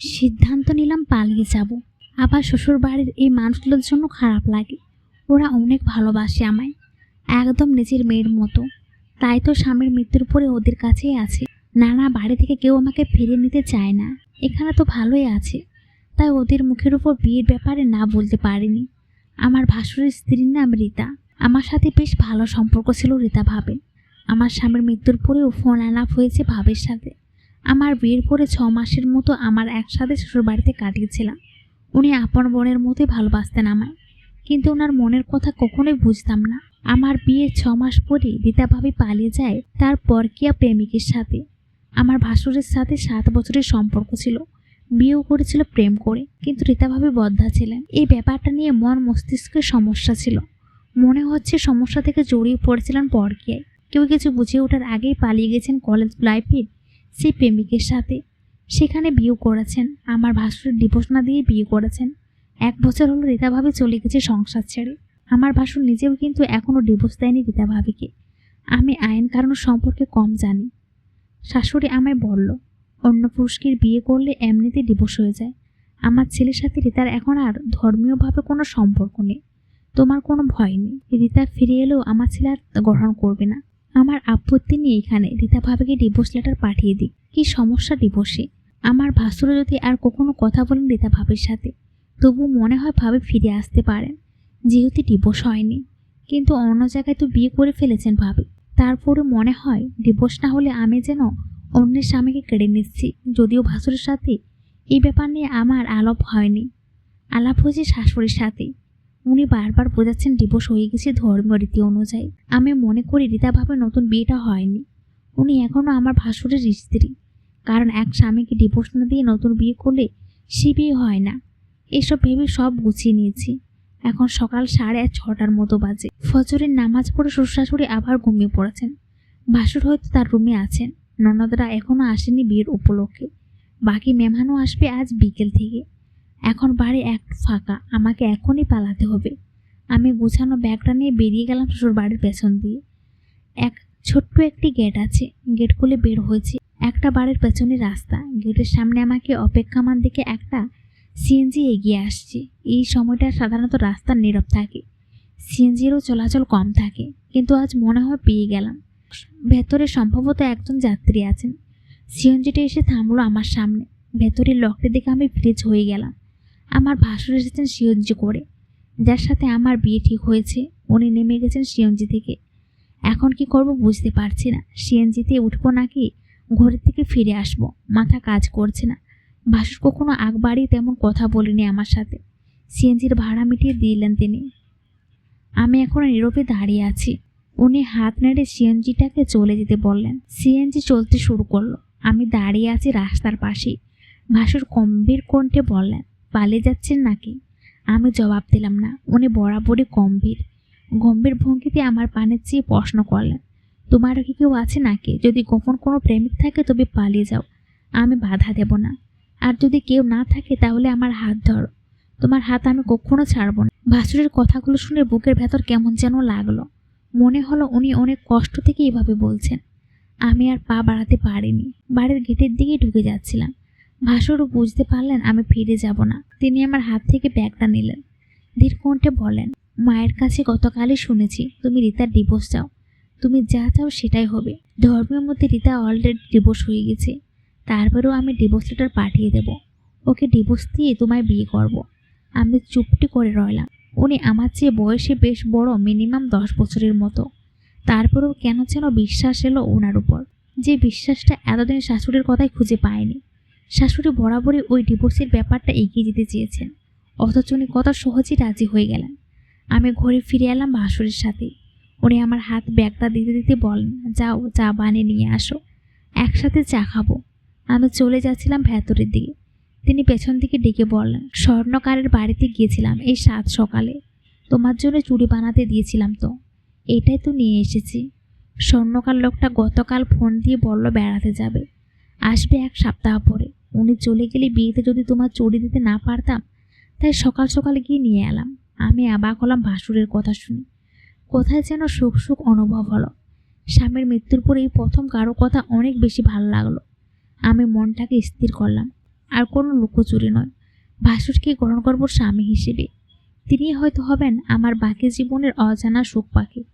সিদ্ধান্ত নিলাম পালিয়ে যাব। আবার শ্বশুর বাড়ির এই মানুষগুলোর জন্য খারাপ লাগে। ওরা অনেক ভালোবাসে আমায়। একদম নিজের মেয়ের মতো। তাই তো স্বামীর মৃত্যুর পরে ওদের কাছেই আছে। নানা বাড়ি থেকে কেউ আমাকে ফিরে নিতে চায় না। এখানে তো ভালোই আছে। তাই ওদের মুখের উপর বিয়ের ব্যাপারে না বলতে পারিনি। আমার ভাসুরের স্ত্রীর নাম রীতা। আমার সাথে বেশ ভালো সম্পর্ক ছিল রীতা ভাবে আমার স্বামীর মৃত্যুর পরেও ফোন আলাপ হয়েছে ভাবের সাথে। আমার বিয়ের পরে ছ মাসের মতো আমার একসাথে শ্বশুর বাড়িতে কাটিয়েছিলাম। উনি আপন বোনের মতোই ভালোবাসতেন আমায়। কিন্তু ওনার মনের কথা কখনোই বুঝতাম না। আমার বিয়ের ছ মাস পরে রীতা ভাবি পালিয়ে যায় তার পরকিয়া প্রেমিকের সাথে। আমার ভাসুরের সাথে সাত বছরের সম্পর্ক ছিল। বিয়েও করেছিল প্রেম করে। কিন্তু রীতা ভাবি বদ্ধা ছিলেন। এই ব্যাপারটা নিয়ে মন মস্তিষ্কের সমস্যা ছিল। মনে হচ্ছে সমস্যা থেকে জড়িয়ে পড়েছিলেন পরকিয়ায়। কেউ কিছু বুঝে ওঠার আগেই পালিয়ে গেছেন কলেজ লাইফের সেই প্রেমিকের সাথে। সেখানে বিয়ে করেছেন। আমার ভাসুরের ডিভোর্স না দিয়ে বিয়ে করেছেন। এক বছর হলো রীতা ভাবি চলে গেছে সংসার ছেড়ে। আমার ভাসুর নিজেও কিন্তু এখনও ডিভোর্স দেয়নি রীতা ভাবিকে। আমি আইন কারণ সম্পর্কে কম জানি। শাশুড়ি আমায় বলল, অন্য পুরুষকে বিয়ে করলে এমনিতেই ডিভোর্স হয়ে যায়। আমার ছেলের সাথে রীতার এখন আর ধর্মীয়ভাবে কোনো সম্পর্ক নেই। তোমার কোনো ভয় নেই। রীতা ফিরে এলেও আমার ছেলে আর গ্রহণ করবে না। আমার আপত্তি নেই এখানে। রীতা ভাবিকে ডিভোর্স লেটার পাঠিয়ে দিই কি সমস্যা ডিভোর্সে আমার ভাসুরও যদি আর কখনো কথা বলেন রীতা ভাবির সাথে তবু মনে হয় ভাবে ফিরে আসতে পারেন। যেহেতু ডিভোর্স হয়নি, কিন্তু অন্য জায়গায় তো বিয়ে করে ফেলেছেন ভাবে। তারপরে মনে হয় ডিভোর্স না হলে আমি যেন অন্যের স্বামীকে কেড়ে নিচ্ছি। যদিও ভাসুরের সাথে এই ব্যাপার নিয়ে আমার আলাপ হয়নি। আলাপ হয়েছে শাশুড়ির সাথে। উনি বারবার বোঝাচ্ছেন ডিভোর্স হয়ে গেছে ধর্মীয় রীতি অনুযায়ী। আমি মনে করি রীতাভাবে নতুন বিয়েটা হয়নি। উনি এখনও আমার ভাসুরের স্ত্রী। কারণ এক স্বামীকে ডিভোর্স না দিয়ে নতুন বিয়ে করলে সে বিয়ে হয় না। এসব ভেবে সব গুছিয়ে নিয়েছি। এখন সকাল সাড়ে ছটার মতো বাজে। ফজরের নামাজ পড়ে শ্বশুরাশুড়ি আবার ঘুমিয়ে পড়েছেন। ভাসুর হয়তো তার রুমে আছেন। ননদরা এখনও আসেনি বিয়ের উপলক্ষে। বাকি মেহমানও আসবে আজ বিকেল থেকে। এখন বাড়ি এক ফাঁকা, আমাকে এখনই পালাতে হবে। আমি গুছানো ব্যাগটা নিয়ে বেরিয়ে গেলাম শ্বশুর বাড়ির পেছন দিয়ে। এক ছোট্ট একটি গেট আছে, গেট খুলে বের হয়েছে। একটা বাড়ির পেছনে রাস্তা, গেটের সামনে আমাকে অপেক্ষামান দিকে একটা সিএনজি এগিয়ে আসছে। এই সময়টা সাধারণত রাস্তা নীরব থাকে সিএনজিরও চলাচল কম থাকে, কিন্তু আজ মনে হয় পেয়ে গেলাম। ভেতরে সম্ভবত একজন যাত্রী আছেন। সিএনজিটা এসে থামলো আমার সামনে। ভেতরের লকটি দেখে আমি ফ্রিজ হয়ে গেলাম। আমার ভাসুর এসেছেন সিএনজি করে। যার সাথে আমার বিয়ে ঠিক হয়েছে, উনি নেমে গেছেন সিএনজি থেকে। এখন কি করব বুঝতে পারছি না। সিএনজিতে উঠবো নাকি? ঘরের থেকে ফিরে আসব। মাথা কাজ করছে না। ভাসুর কখনো আগ তেমন কথা বলেনি আমার সাথে। সিএনজির ভাড়া মিটিয়ে দিলেন তিনি। আমি এখন নীরবে দাঁড়িয়ে আছি। উনি হাত নেড়ে সিএনজিটাকে চলে যেতে বললেন। সিএনজি চলতে শুরু করল। আমি দাঁড়িয়ে আছি রাস্তার পাশেই। ভাসুর গম্ভীর কণ্ঠে বললেন পালিয়ে যাচ্ছেন নাকি? আমি জবাব দিলাম না। উনি বরাবরই গম্ভীর। গম্ভীর ভঙ্গিতে আমার পানের চেয়ে প্রশ্ন করলেন, তোমার কি কেউ আছে নাকি? যদি গোপন কোনো প্রেমিক থাকে তবে পালিয়ে যাও। আমি বাধা দেব না। আর যদি কেউ না থাকে তাহলে আমার হাত ধরো। তোমার হাত আমি কখনো ছাড়বো না। ভাসুরের কথাগুলো শুনে বুকের ভেতর কেমন যেন লাগল। মনে হলো উনি অনেক কষ্ট থেকে এভাবে বলছেন। আমি আর পা বাড়াতে পারিনি। বাড়ির গেটের দিকে ঢুকে যাচ্ছিলাম। ভাসুরও বুঝতে পারলেন আমি ফিরে যাব না। তিনি আমার হাত থেকে ব্যাগটা নিলেন। ধীর কণ্ঠে বলেন, মায়ের কাছে গতকালই শুনেছি, তুমি রীতার ডিভোর্স চাও। তুমি যা চাও সেটাই হবে। ধর্মের মধ্যে রীতা অলরেডি ডিভোর্স হয়ে গেছে। তারপরেও আমি ডিভোর্স লেটার পাঠিয়ে দেব। ওকে ডিভোর্স দিয়ে তোমায় বিয়ে করব। আমি চুপটি করে রইলাম। উনি আমার চেয়ে বয়সে বেশ বড় মিনিমাম দশ বছরের মতো। তারপরেও কেন যেন বিশ্বাস এলো ওনার উপর। যে বিশ্বাসটা এতদিন শাশুড়ির কথাই খুঁজে পায়নি। শাশুড়ি বরাবরই ওই ডিভোর্সের ব্যাপারটা এগিয়ে যেতে চেয়েছেন। অথচ উনি কত সহজেই রাজি হয়ে গেলেন। আমি ঘরে ফিরে এলাম ভাসুরের সাথে। উনি আমার হাত ব্যাগটা দিতে দিতে বলেন যাও, চা বানিয়ে নিয়ে আসো। একসাথে চা খাব। আমি চলে যাচ্ছিলাম ভেতরের দিকে। তিনি পেছন দিকে ডেকে বললেন, স্বর্ণকারের বাড়িতে গিয়েছিলাম এই সাত সকালে। তোমার জন্য চুড়ি বানাতে দিয়েছিলাম তো। এটাই তো নিয়ে এসেছি। স্বর্ণকার লোকটা গতকাল ফোন দিয়ে বলল বেড়াতে যাবে। আসবে এক সপ্তাহ পরে। উনি চলে গেলে বিয়েতে যদি তোমার চুড়ি দিতে না পারতাম, তাই সকাল সকাল গিয়ে নিয়ে এলাম। আমি অবাক হলাম ভাসুরের কথা শুনে। কোথায় যেন সুখ সুখ অনুভব হলো। স্বামীর মৃত্যুর পরে এই প্রথম কারও কথা অনেক বেশি ভালো লাগল। আমি মনটাকে স্থির করলাম। আর কোনো লুকোচুরি নয়। ভাসুরকে গ্রহণ করব স্বামী হিসেবে। তিনি হয়তো হবেন আমার বাকি জীবনের অজানা সুখ পাখি।